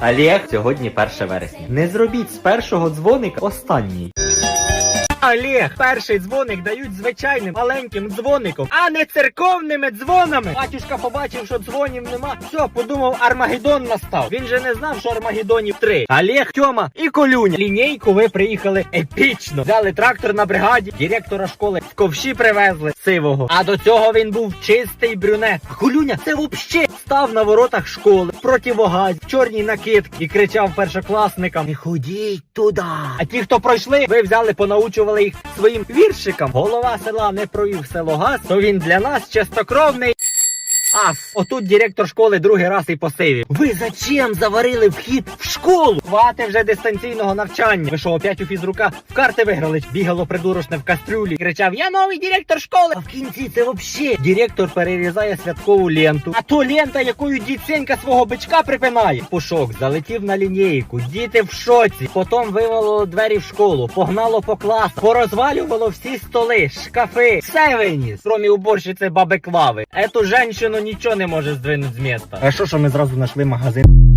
Олег, сьогодні 1 вересня. Не зробіть з першого дзвоника останній. Олег, перший дзвоник дають звичайним маленьким дзвоником, а не церковними дзвонами. Батюшка побачив, що дзвонів нема. Все, подумав, Армагеддон настав. Він же не знав, що Армагеддонів три. Олег, Тьома і Колюня. Лінійку ви приїхали епічно. Взяли трактор на бригаді, директора школи в ковші привезли сивого. А до цього він був чистий брюнет. А Колюня це вообще став на воротах школи в противогаз, в чорній накидці і кричав першокласникам: Не ходіть туди. А ті, хто пройшли, ви взяли, понаучували їх своїм віршикам. Голова села не провів село газ, то він для нас чистокровний. Ас, отут директор школи другий раз і посивів. Ви зачем заварили вхід в школу? Хвати вже дистанційного навчання. Ви що, опять у фізрука в карти виграли? Бігало придурочне в кастрюлі. Кричав: Я новий директор школи. А в кінці це вообще. Директор перерізає святкову ленту. А то лента, якою дідсенька свого бичка припинає. Пушок залетів на лінійку. Діти в шоці. Потім вивело двері в школу, погнало по класу, порозвалювало всі столи, шкафи, все виніс. Кромі уборщиці баби Клави. Ету женщину нічого не може здвинути з міста. А що, що ми зразу знайшли магазин?